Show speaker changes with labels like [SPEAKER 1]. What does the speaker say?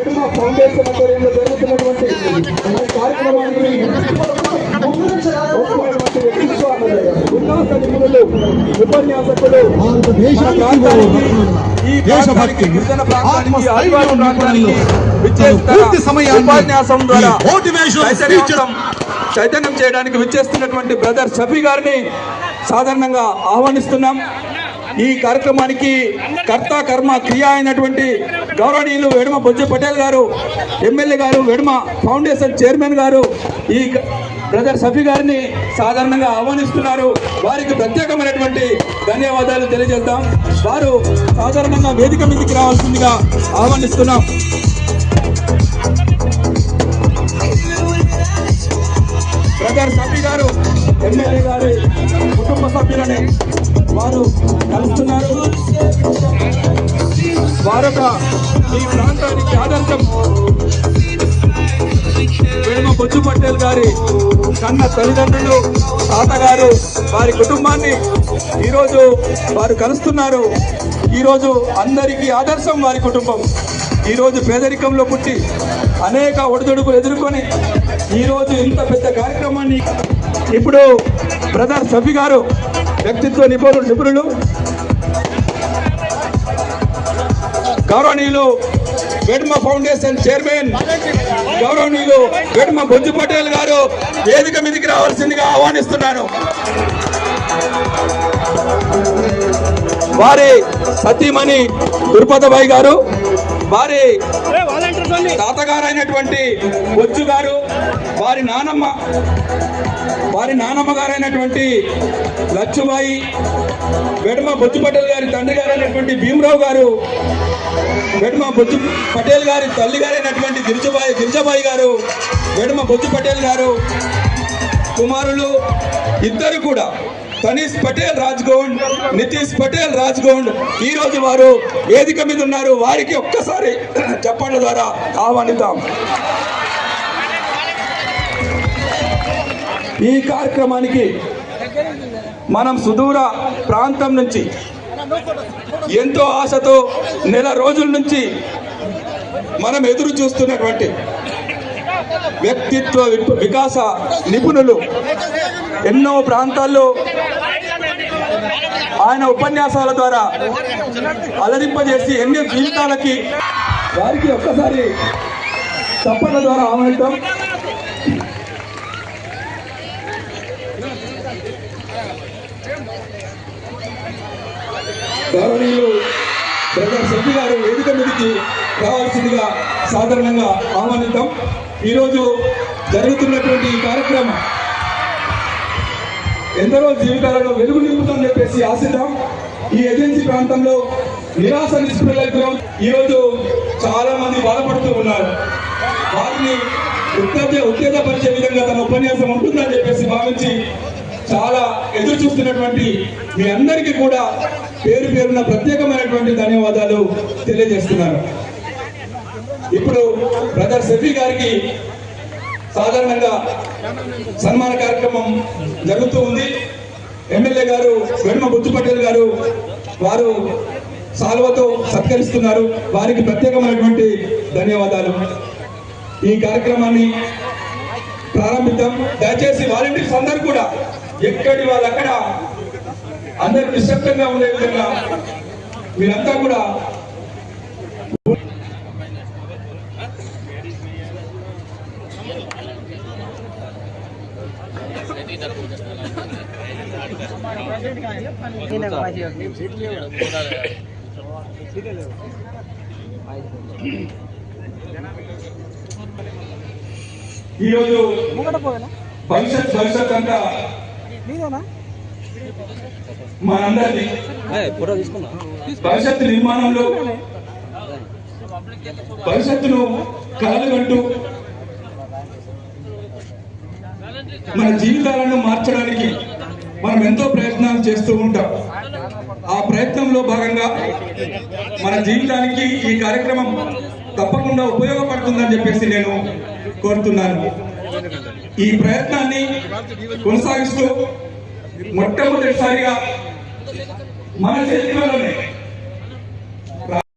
[SPEAKER 1] విడుమ foundation ఆధ్వర్యంలో జరుగుతున్నటువంటి ఈ నిపుణులు, ఉపన్యాసకులు ఈ
[SPEAKER 2] పూర్తి సమయాన్ని
[SPEAKER 1] ఉపన్యాసం ద్వారా చైతన్యం చేయడానికి విచ్చేస్తున్నటువంటి బ్రదర్ షఫీ గారిని సాధారణంగా ఆహ్వానిస్తున్నాం. ఈ కార్యక్రమానికి కర్త కర్మ క్రియ అయినటువంటి గౌరవనీయులు వెడుమ బొజ్జ పటేల్ గారు ఎమ్మెల్యే గారు వెడుమ ఫౌండేషన్ చైర్మన్ గారు ఈ బ్రదర్ సఫీ గారిని సాధారణంగా ఆహ్వానిస్తున్నారు. వారికి ప్రత్యేకమైనటువంటి ధన్యవాదాలు తెలియజేద్దాం. వారు సాధారణంగా వేదిక మీదకి రావాల్సిందిగా ఆహ్వానిస్తున్నాం. భారత ఈ ప్రాంతానికి ఆదర్శం. వేమ బొజ్జు పటేల్ గారి కన్న తల్లిదండ్రులు తాతగారు వారి కుటుంబాన్ని ఈరోజు వారు కలుస్తున్నారు. ఈరోజు అందరికీ ఆదర్శం వారి కుటుంబం. ఈరోజు పేదరికంలో పుట్టి అనేక ఒడిదొడుకులు ఎదుర్కొని ఈరోజు ఇంత పెద్ద కార్యక్రమాన్ని ఇప్పుడు బ్రదర్ సఫీ గారు వ్యక్తిత్వ నిపుణులు నిపుణులు గౌరవనీయులు వెడ్మ ఫౌండేషన్ చైర్మన్ గౌరవనీయులు వెడ్మ బొజ్జు పటేల్ గారు వేదిక మీదకి రావాల్సిందిగా ఆహ్వానిస్తున్నాను. వారి సతీమణి దుర్పదబాయి గారు వారి తాతగారైనటువంటి బొజ్జు గారు వారి నానమ్మ వారి నానమ్మ గారైనటువంటి లచ్చుబాయి వెడమ బొజ్జు పటేల్ గారి తండ్రి గారైనటువంటి భీమరావు గారు వెడమ బొజ్జు పటేల్ గారి తల్లి గారైనటువంటి గిరిజబాయి గిరిజబాయి గారు వెడమ బొజ్జు పటేల్ గారు కుమారులు ఇద్దరు కూడా తనీష్ పటేల్ రాజ్గౌండ్ నితీష్ పటేల్ రాజ్గౌండ్. ఈ రోజు వారు వేదిక మీద ఉన్నారు. వారికి ఒక్కసారి చెప్పండి ద్వారా ఆహ్వానిద్దాం. ఈ కార్యక్రమానికి మనం సుదూర ప్రాంతం నుంచి ఎంతో ఆశతో నెల రోజుల నుంచి మనం ఎదురు చూస్తున్నటువంటి వ్యక్తిత్వ వికాస నిపుణులు ఎన్నో ప్రాంతాల్లో ఆయన ఉపన్యాసాల ద్వారా అలరింపజేసి ఎన్నో జీవితాలకి వారికి ఒక్కసారి చప్పట్ల ద్వారా ఆహ్వానిద్దాం. గౌరవనీయులు ప్రజా శెట్టి గారు వేదిక మీదకి రావాల్సిందిగా సాధారణంగా ఆహ్వానిద్దాం. ఈరోజు జరుగుతున్నటువంటి ఈ కార్యక్రమం ఎందరో జీవితాలలో వెలుగు నింపుతుందని చెప్పేసి ఆశిద్దాం. ఈ ఏజెన్సీ ప్రాంతంలో నిరాశ నిస్పృహలకు ఈరోజు చాలా మంది బాధపడుతూ ఉన్నారు. వారిని ఉత్తేజ ఉత్తేజపరిచే విధంగా తన ఉపన్యాసం ఉంటుందని చెప్పేసి భావించి చాలా ఎదురు చూస్తున్నటువంటి మీ అందరికీ కూడా పేరు పేరున ప్రత్యేకమైనటువంటి ధన్యవాదాలు తెలియజేస్తున్నారు ఇప్పుడు బ్రదర్ సెఫీ గారికి సాధారణంగా సన్మాన కార్యక్రమం జరుగుతూ ఉంది. ఎమ్మెల్యే గారు వెనుమ బుద్ధు పటేల్ గారు వారు సాల్వతో సత్కరిస్తున్నారు. వారికి ప్రత్యేకమైనటువంటి ధన్యవాదాలు. ఈ కార్యక్రమాన్ని ప్రారంభిద్దాం. దయచేసి వాలంటీర్స్ అందరూ కూడా ఎక్కడి వాళ్ళు అక్కడ అందరూ నిశ్శబ్దంగా ఉండే విధంగా మీరంతా కూడా ఈరోజు భవిష్యత్ భవిష్యత్ అంతా
[SPEAKER 3] తీసుకున్నా
[SPEAKER 1] భవిష్యత్తు నిర్మాణంలో భవిష్యత్తును కలలుగంటూ మన జీవితాలను మార్చడానికి మనం ఎంతో ప్రయత్నాలు చేస్తూ ఉంటాం. ఆ ప్రయత్నంలో భాగంగా మన జీవితానికి ఈ కార్యక్రమం తప్పకుండా ఉపయోగపడుతుందని చెప్పేసి నేను కోరుతున్నాను. ఈ ప్రయత్నాన్ని కొనసాగిస్తూ మొట్టమొదటిసారిగా మన చరిత్రలోనే